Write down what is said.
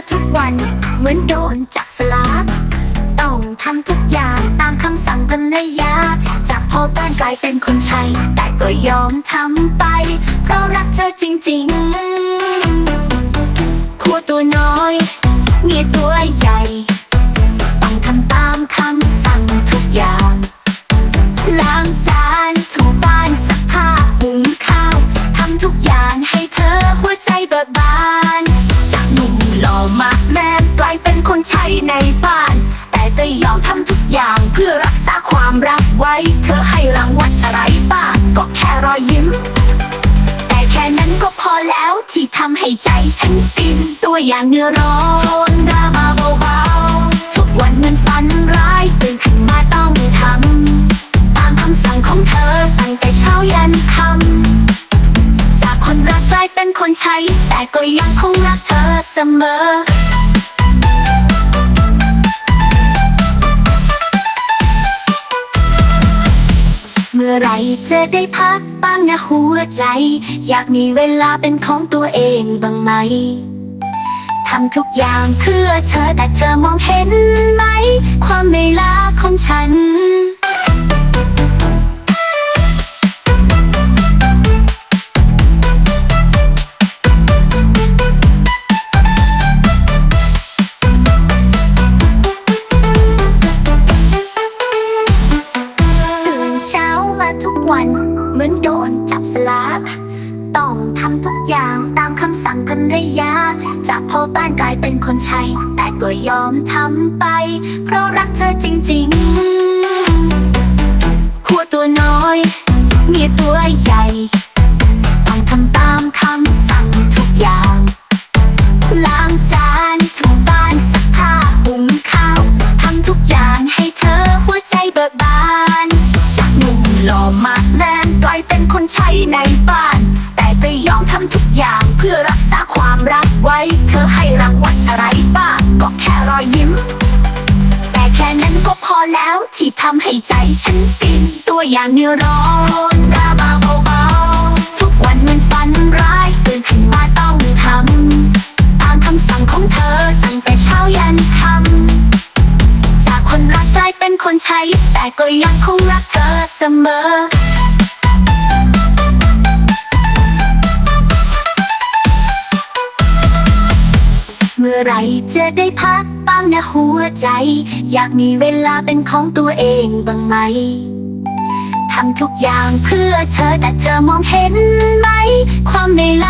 เหมือนโดนจับสลากต้องทำทุกอย่างตามคำสั่งกันระยะจากพ่อบ้านกลายเป็นคนใช้ แต่ก็ยอมทำไป เพราะรักเธอจริงๆผัวตัวน้อยเมียตัวใหญ่ ต้องทำตามคำสั่งทุกอย่างล้างจานถูบ้านซักผ้าหุงข้าวทำทุกอย่างให้เธอหัวใจเบิกบาน แต่ยอมทำทุกอย่างเพื่อรักษาความรักไว้ เธอให้รางวัลอะไรบ้างก็แค่รอยยิ้ม แต่แค่นั้นก็พอแล้วที่ทำให้ใจฉันฟิน ตัวอย่างเนื้อร้อนดรามาเบาๆทุกวันเหมันฝันร้ายตื่นขึ้นมาต้องทำตามคำสั่งของเธอตั้งแต่เช้ายันค่ำจากคนรักกลายเป็นคนใช้ แต่ก็ยังคงรักเธอเสมอ ไรจะได้พักบ้างนะหัวใจ อยากมีเวลาเป็นของตัวเองบ้างไหมทำทุกอย่างเพื่อเธอแต่เธอมองเห็นไหม ความไม่ลาของฉัน นจับสลากต้องทำทุกอย่างตามคำสั่งกันรยะจากพ่อบ้านกลายเป็นคนใช้ แต่ก็ยอมทำไป เพราะรักเธอจริงๆผัวตัวน้อยเมียตัวใหญ่ ต้องทำตามคำสั่งทุกอย่าง ล้างจานถูบ้านซักผ้าหุงข้าวทำทุกอย่างให้ เพื่อรักษาความรักไว้ เธอให้รางวัลอะไรบ้างก็แค่รอยยิ้ม แต่แค่นั้นก็พอแล้วที่ทำให้ใจฉันฟินตัวอย่างเนื้อร้อนดรามาเบาๆทุกวันมันฝันร้ายตื่นขึ้นมาต้องทำตามคำสั่งของเธอตั้งแต่เช้ายันค่ำจากคนรักกลายเป็นคนใช้ แต่ก็ยังคงรักเธอเสมอ เมื่อไรจะได้พักบ้างนะหัวใจ อยากมีเวลาเป็นของตัวเองบ้างไหมทำทุกอย่างเพื่อเธอแต่เธอมองเห็นไหม ความในลา